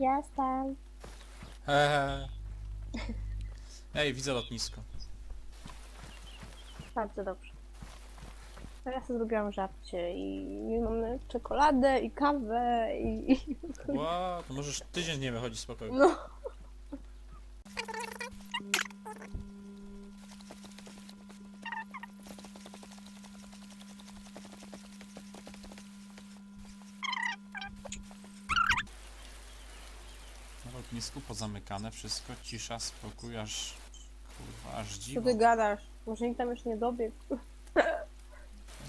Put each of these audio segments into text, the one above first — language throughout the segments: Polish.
Jestem. Hehe. Ej, widzę lotnisko. Bardzo dobrze. A ja sobie zrobiłam żarcie i mamy czekoladę i kawę i... i- Ła, to możesz tydzień nie wychodzić spokojnie. No. Na lotnisku pozamykane, wszystko, cisza, spokój, aż... Kurwa, aż Co dziwo. ty gadasz? Może nikt tam już nie dobiegł.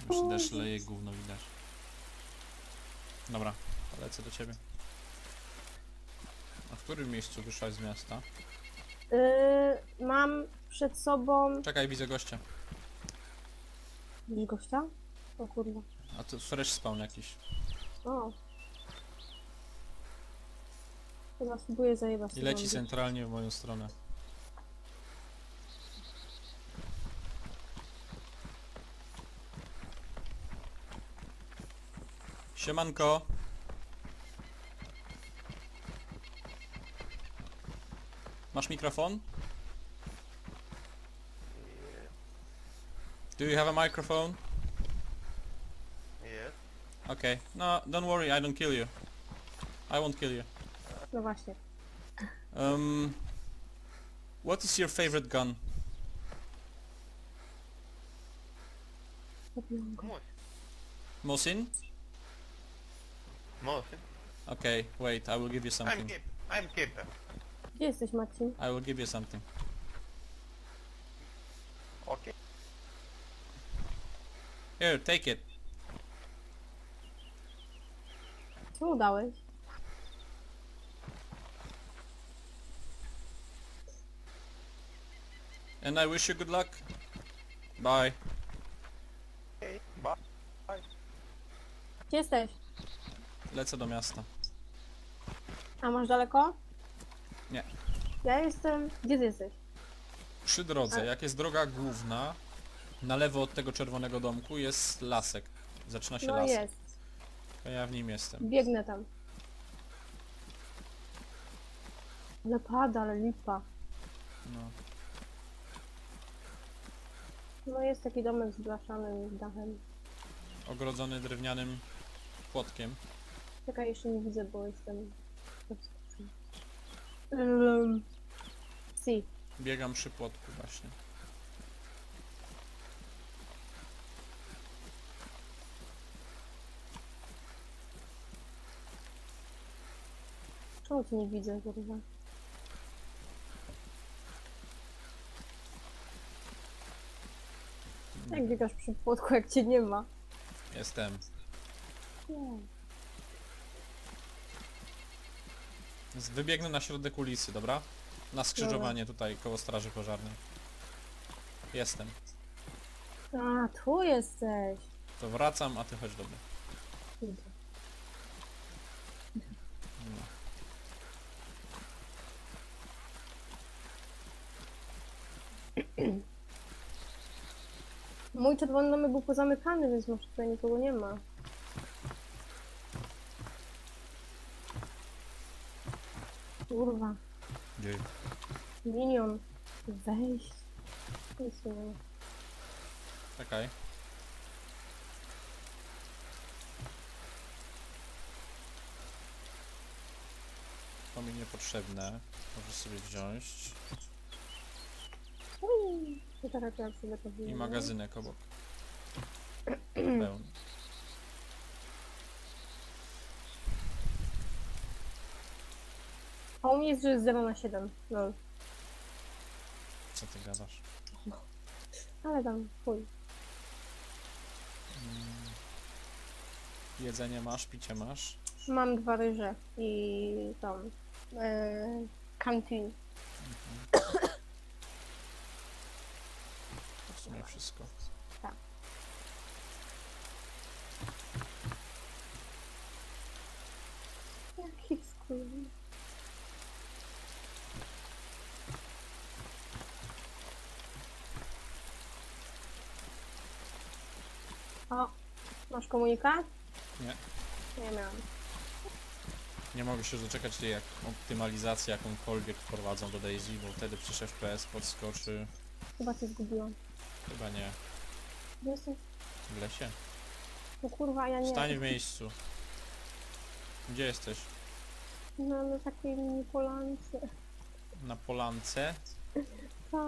Już deszcz leje, gówno widać. Dobra, lecę do ciebie. A w którym miejscu wyszłaś z miasta? Yy, mam przed sobą... Czekaj, widzę gościa. Widzisz gościa? O kurwa. A to fresh spawn jakiś. O. Chyba spróbuję zajebać I leci centralnie w moją stronę. Siemanko. Masz mikrofon? Do you have a microphone? Yes. Okay. No, don't worry, I don't kill you. I won't kill you. No właśnie. Um, what is your favorite gun? Zabiłam go. Moj. Mosin? Mosin. Okay, wait, I will give you I'm something. keep. I'm keeper. Gdzie jesteś Marcin? I will give you something. Okay. Here, take it. Co mu dałeś? And I wish you good luck. Bye. Okay. Bye. Gdzie jesteś? Lecę do miasta. A masz daleko? Nie. Ja jestem... Gdzie ty jesteś? Przy drodze, jak jest droga główna, na lewo od tego czerwonego domku jest lasek. Zaczyna się No lasek. jest. To ja w nim jestem. Biegnę tam. Ale pada, ale lipa. No. No jest taki domek z blaszanym dachem. Ogrodzony drewnianym płotkiem. Czekaj, jeszcze nie widzę, bo jestem... Um, si. Biegam przy płotku właśnie. Czemu cię nie widzę, kurwa? Jak biegasz przy płotku, jak cię nie ma? Jestem. Nie. Wybiegnę na środek ulicy, dobra? Na skrzyżowanie tutaj koło straży pożarnej. Jestem. A, tu jesteś. To wracam, a ty chodź do mnie. Kurde. No. Mój czerwony domek był pozamykany, więc może tutaj nikogo nie ma. Kurwa. Gdzie? Minion. Wejść. Nic nie ma. Czekaj. To mi niepotrzebne. Możesz sobie wziąć. Ui, to teraz ja sobie to I magazynek obok. Pełny. A u mnie jest, że jest 0 na 7. No. Co ty gadasz? Ale tam, chuj. Jedzenie masz, picie masz. Mam dwa ryże i tam. E, kantin. Wszystko. Tak. Jaki skurwy. O, masz komunikat? Nie. Nie miałam. Nie mogę się doczekać tej jak optymalizacji jakąkolwiek wprowadzą do Daisy, bo wtedy przecież FPS podskoczy. Chyba cię zgubiłam. Chyba nie. Gdzie jestem? W lesie. No kurwa, ja nie. Stań w miejscu. Gdzie jesteś? No, na takiej mini polance. Na polance. Tak.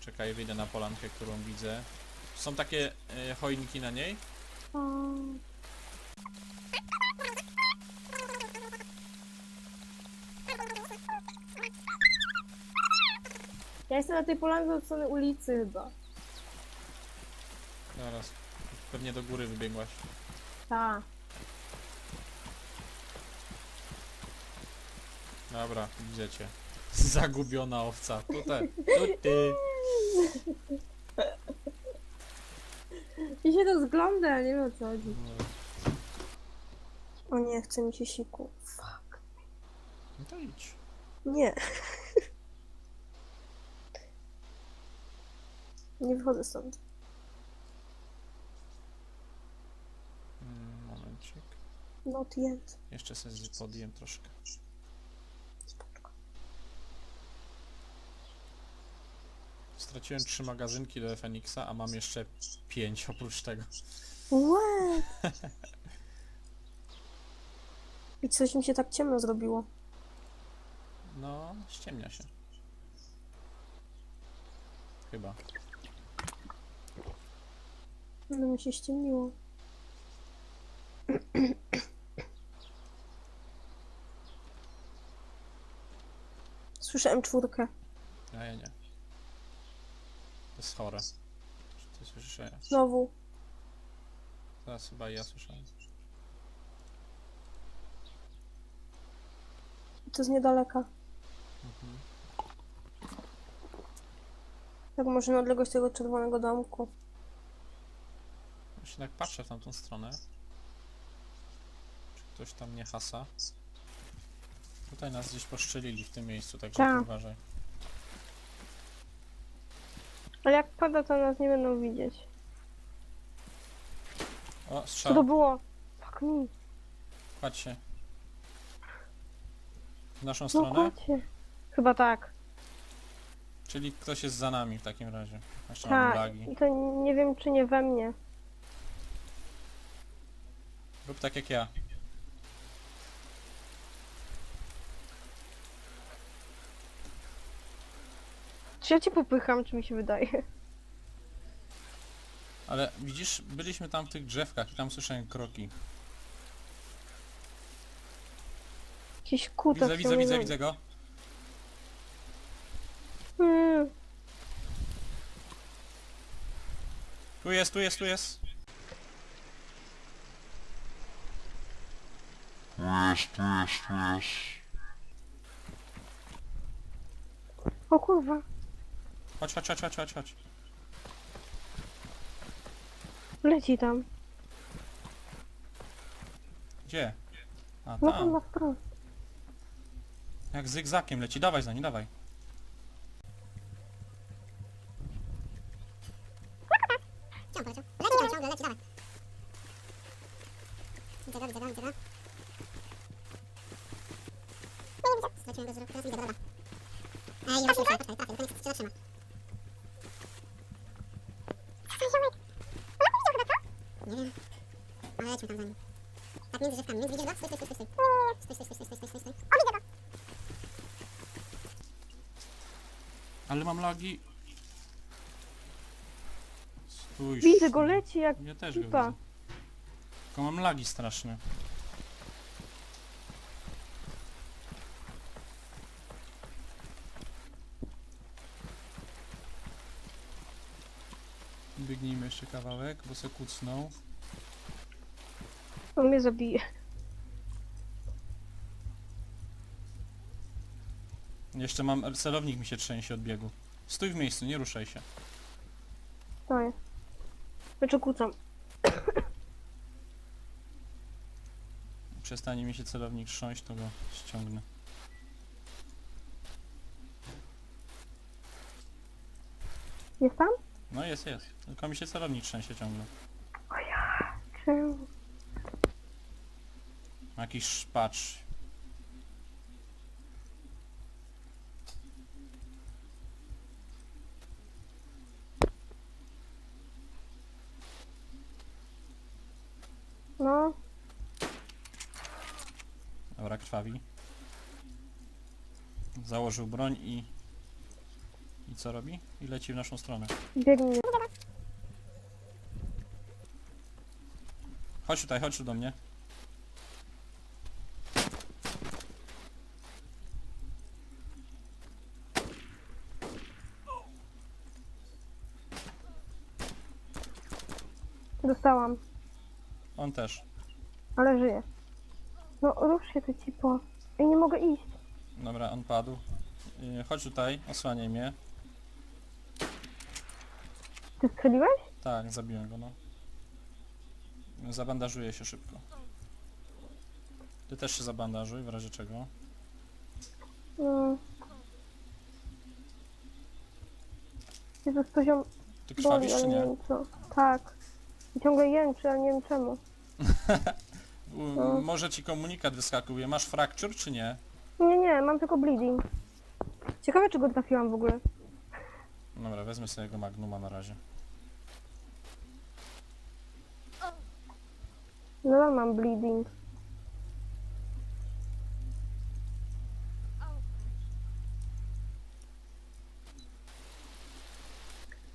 Czekaj, wyjdę na polankę, którą widzę. Są takie e, choinki na niej? tak. Ja jestem na tej polance od strony ulicy chyba. Zaraz. Pewnie do góry wybiegłaś. Tak. Dobra, widzę cię. Zagubiona owca. Tutaj. Tu ty. I się to zgląda, nie wiem o co chodzi. No, O nie, chce mi się siku. Fuck. no to idź. Nie. Nie wychodzę stąd. Mm, Momencik. Not yet. Jeszcze sobie podjem troszkę. Straciłem trzy magazynki do FNX-a, a mam jeszcze pięć oprócz tego. What? I coś mi się tak ciemno zrobiło. No, ściemnia się. Chyba. No mi się ściemniło. Słyszę M4. A ja nie. To jest chore. Czy ty słyszysz? Ja. Znowu. Teraz chyba ja słyszałem. To jest niedaleka. Mhm. Tak może na odległość tego czerwonego domku. Właśnie tak patrzę w tamtą stronę. Ktoś tam nie hasa? Tutaj nas gdzieś poszczelili w tym miejscu, także Tak. uważaj. Ale jak pada, to nas nie będą widzieć. O, Co to strzał. było? Fuck me. Kładź się. W naszą No stronę? kładźcie. Chyba tak. Czyli ktoś jest za nami w takim razie. Jeszcze Tak. lagi. I to nie wiem, czy nie we mnie. Rób tak jak ja. Czy ja cię popycham, czy mi się wydaje? Ale widzisz, byliśmy tam w tych drzewkach i tam słyszałem kroki. Jakiś kutas. Widzę, widzę, widzę, widzę go. Hmm. Tu jest, tu jest, tu jest. Tu jest, tu jest, tu jest. O kurwa. Chodź, chodź, chodź, chodź, chodź, chodź. Leci tam. Gdzie? A No tam tam. na wprost. Jak zygzakiem leci. Dawaj za nim, dawaj. Ciągle leciał. Leci tam ciągle, leci, dawaj. Widzę go, widzę go, widzę go. Nie, nie widzę. Straciłem go z ruchu, teraz widzę go, dobra. Ej, nie ma się poczekaj, trafię, tylko niech się zatrzyma. Nie wiem. Ale lećmy tam za nim. Tak, między drzewkami, między, widzisz go? Stój, stój, stój, stój, stój. Stój, stój, stój, stój, stój, stój, stój. O, widzę go! Ale mam lagi. Stój. Widzę go, leci jak Ja też go pipa. widzę. Tylko mam lagi straszne. Biegnijmy jeszcze kawałek, bo se kucnął. On mnie zabije. Jeszcze mam, celownik mi się trzęsie od biegu. Stój w miejscu, nie ruszaj się. Stoję. Znaczy kucam. Przestanie mi się celownik trząść, to go ściągnę. Jest tam? No jest, jest. Tylko mi się celownik trzęsie ciągle. Czemu? Ma jakiś szpacz. No, Dobra, krwawi. Założył broń i... I co robi? I leci w naszą stronę. biegnie. Chodź tutaj, chodź tu do mnie. Dostałam, On też. ale żyje. No, rusz się ty cipo. I nie mogę iść. Dobra, on padł. Yy, chodź tutaj, osłaniaj mnie. Ty strzeliłeś? Tak, zabiłem go, no. Zabandażuję się szybko. Ty też się zabandażuj, w razie czego. No. Jezus, to ziom Ty boli, krwawisz ale czy nie nie? wiem co. Tak. I ciągle jęczy, ale nie wiem czemu. U, No. Może ci komunikat wyskakuje. Masz fracture czy nie? Nie, nie, mam tylko bleeding. Ciekawe, czy go trafiłam w ogóle. Dobra, wezmę sobie jego magnuma na razie. Nadal mam bleeding.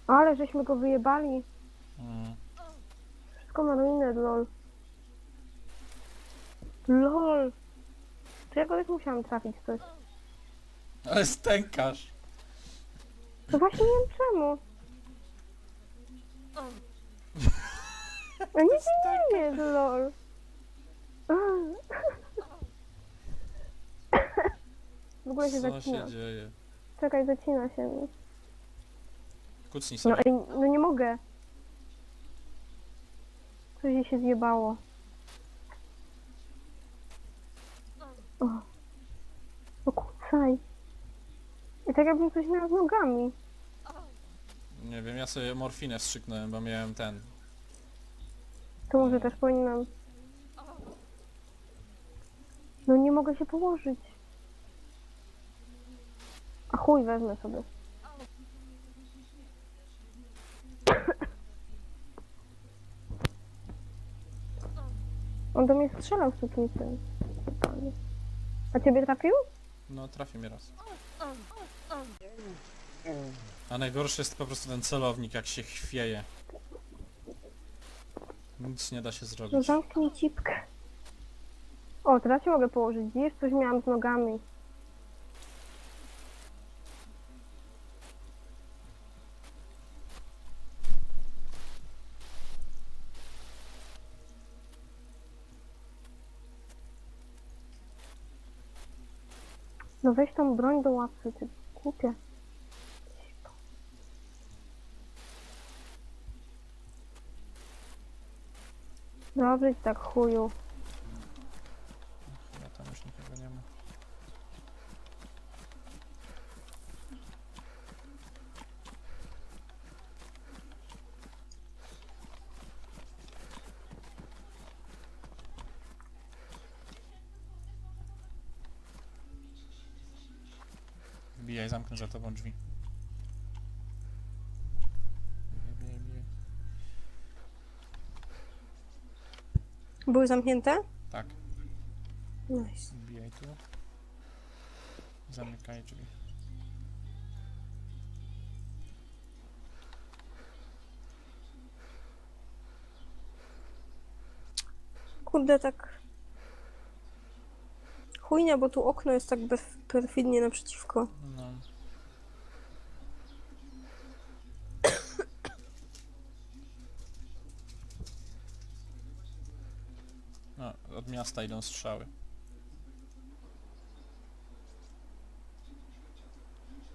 Ale żeśmy go wyjebali. Mm. Wszystko na ruinę, lol. LOL! Czy ja go już musiałam trafić coś? Ale stękasz! No właśnie nie wiem czemu. A nic nie jest, lol. W ogóle się Co zacina. się dzieje? Czekaj, zacina się mi. Kucnij No sobie. ej, no nie mogę. Coś jej się zjebało. O. No kucaj. I tak jakbym coś miała z nogami. Nie wiem, ja sobie morfinę wstrzyknąłem, bo miałem ten. To może też powinnam. No nie mogę się położyć. A chuj wezmę sobie. On do mnie strzelał z sukinsem. A ciebie trafił? No, trafi mnie raz. A najgorszy jest po prostu ten celownik, jak się chwieje. Nic nie da się No zrobić. zamknij cipkę. O, teraz się mogę położyć. Widzisz, coś miałam z nogami. No weź tą broń do łapy, ty głupia. Dobrze tak chuju. Chyba tam już nikogo nie ma. Wbijaj, zamknę za tobą drzwi. Były zamknięte? Tak, Nice. wbijaj tu. Zamykaj drzwi. Kurde, tak... Chujnia, bo tu okno jest tak perfidnie naprzeciwko. No. No, od miasta idą strzały.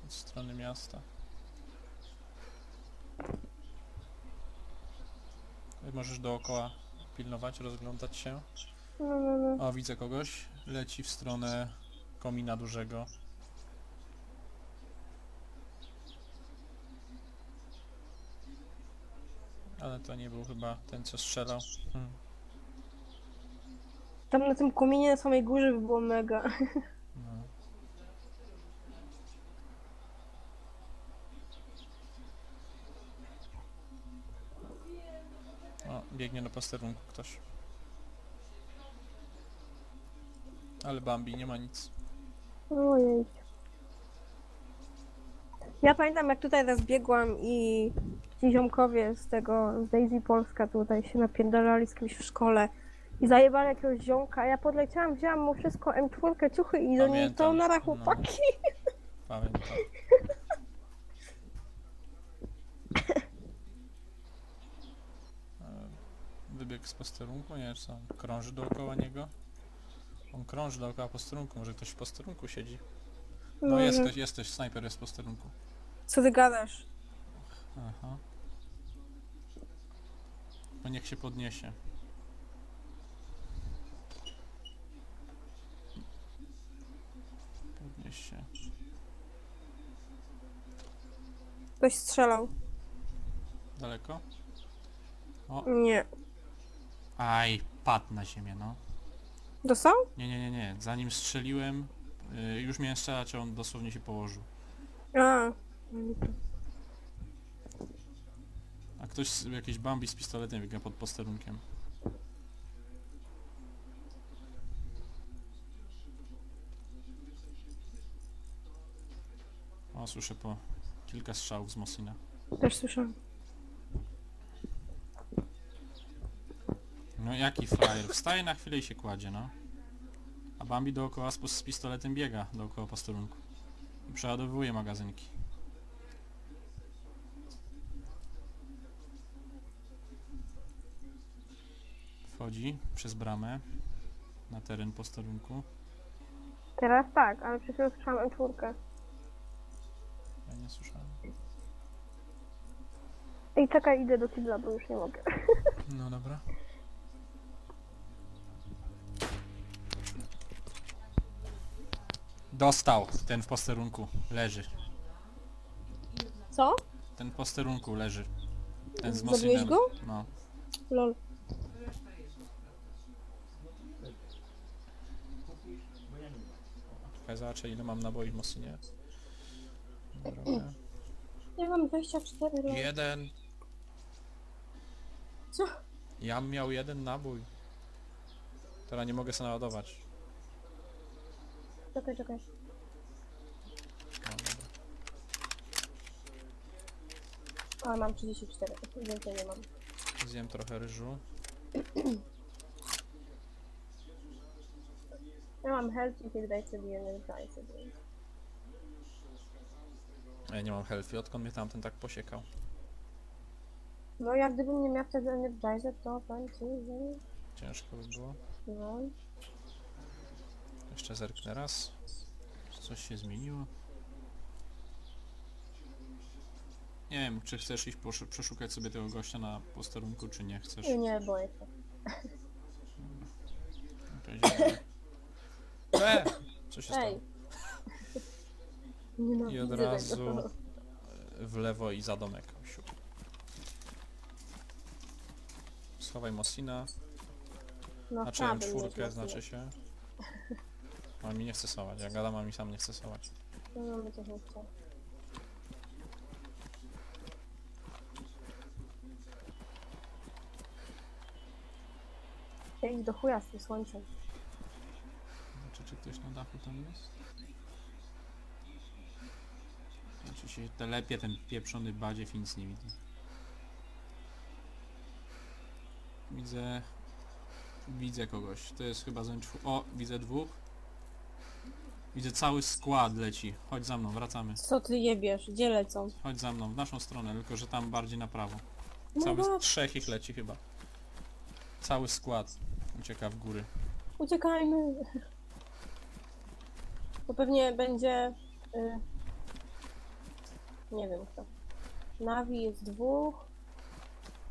Od strony miasta. Możesz dookoła pilnować, rozglądać się. No, no, no. O, widzę kogoś. Leci w stronę komina dużego. Ale to nie był chyba ten, co strzelał. Hmm. Tam na tym kominie na samej górze by było mega. No. O, biegnie do posterunku ktoś. Ale Bambi nie ma nic. Ojej. Ja pamiętam jak tutaj raz biegłam i ci ziomkowie z tego, z Daisy Polska tutaj się napierdalali z kimś w szkole i zajebali jakiegoś ziomka, a ja podleciałam, wzięłam mu wszystko M4, ciuchy i do niej to Pamiętam, na no. chłopaki. Pamiętam. E, Wybiegł z posterunku, nie wiem co on krąży dookoła niego. On krąży dookoła posterunku, może ktoś w posterunku siedzi. No Może. jesteś, jesteś, snajper jest w posterunku. Co ty gadasz? Aha. No niech się podniesie. Się. Ktoś strzelał. Daleko? Nie. Aj, padł na ziemię, no. Dostał? Nie, nie, nie, nie. Zanim strzeliłem, y, już miałem strzelać, a on dosłownie się położył. A. A ktoś, z, jakiś Bambi z pistoletem biega pod posterunkiem. O, słyszę po kilka strzałów z Mosina. Też słyszałam. No jaki frajer. Wstaje na chwilę i się kładzie, no. A Bambi dookoła z, pos- z pistoletem biega dookoła posterunku. I przeładowuje magazynki. Wchodzi przez bramę na teren posterunku. Teraz tak, ale przed chwilą słyszałam M4. Nie słyszałem. Ej, czekaj, idę do kibla, bo już nie mogę. No dobra. Dostał ten w posterunku. Leży. Co? Ten w posterunku leży. Ten z Zabiłeś Mosinem. go? No. Lol. Czekaj, zobaczę ile mam naboi w Mosinie. Dobra. Ja mam 24 lol. Jeden. Co? Ja miał jeden nabój. Teraz nie mogę sobie naładować. Czekaj, czekaj. No, dobra. Ale mam 34, więcej nie mam. Zjem trochę ryżu. Ja mam health i daj sobie jeden daj sobie. Ja nie mam healthy, odkąd mnie tamten tak posiekał. No jak gdybym nie miał wtedy Energizer, to że... Ciężko by było. No, Jeszcze zerknę raz. Czy coś się zmieniło? Nie wiem, czy chcesz iść posz- przeszukać sobie tego gościa na posterunku, czy nie chcesz. i nie boję się. To idziemy. E! Co się Ej. Nienawidzę I od tego. razu e, w lewo i za domek. Siup. Schowaj Mosina. No, Znaczy mieć czwórkę, znaczy się. A mi nie chce sować. Jak gadam, a mi sam nie chce sować. No, no, by też nie. Ja idź do chuja z tym słońcem. Znaczy, czy ktoś na dachu tam jest? Znaczy się telepie ten pieprzony badziew i nic nie widzę. Widzę... Widzę kogoś. To jest chyba zęcz... O, widzę dwóch. Widzę cały skład leci. Chodź za mną, wracamy. Co ty jebiesz? Gdzie lecą? Chodź za mną, w naszą stronę, tylko że tam bardziej na prawo. No Cały dobra. trzech ich leci chyba. Cały skład ucieka w góry. Uciekajmy! To pewnie będzie... Y... Nie wiem kto. Navi jest dwóch.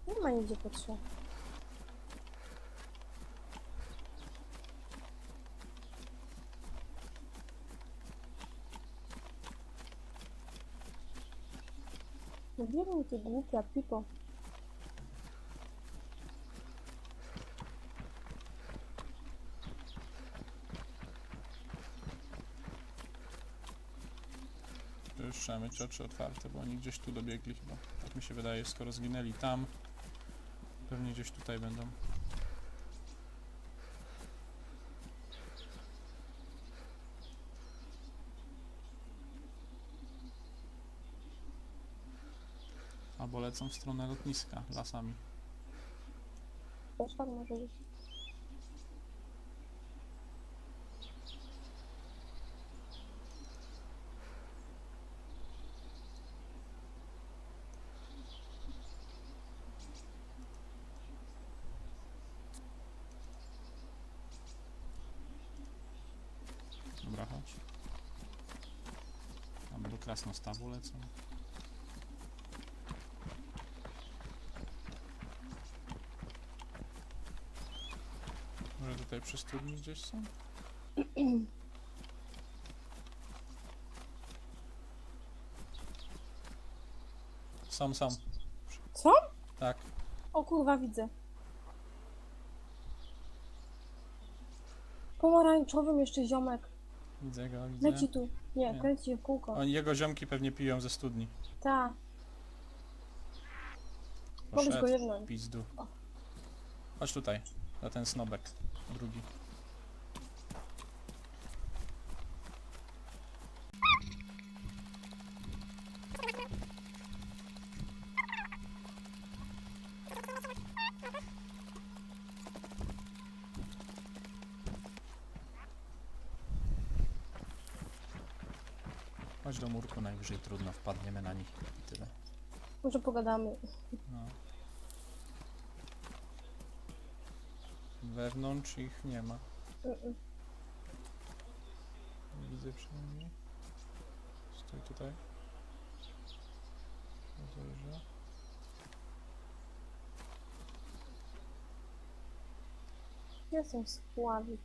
Nie ma nigdzie po trzech. No wiem, ty głupia pipo. trzeba mieć oczy otwarte, bo oni gdzieś tu dobiegli chyba. Tak mi się wydaje, skoro zginęli tam, pewnie gdzieś tutaj będą. Albo lecą w stronę lotniska lasami. Też tak może być. Krasnostawu lecą. Może tutaj przy studni gdzieś są? Sam, sam. Co? Tak. O kurwa, widzę. Pomarańczowym jeszcze ziomek. Widzę go, widzę. Leci tu. Nie, Nie. kręci się w kółko. Oni, jego ziomki pewnie piją ze studni. Ta, mogłeś go Poszedł. jednąć. Pizdu. Chodź tutaj, na ten snobek. Drugi. Chodź do murku, najwyżej trudno, wpadniemy na nich i tyle. Może pogadamy. No. Wewnątrz ich nie ma. Nie widzę przynajmniej. Stój tutaj. Zajrzę. Jestem słaby.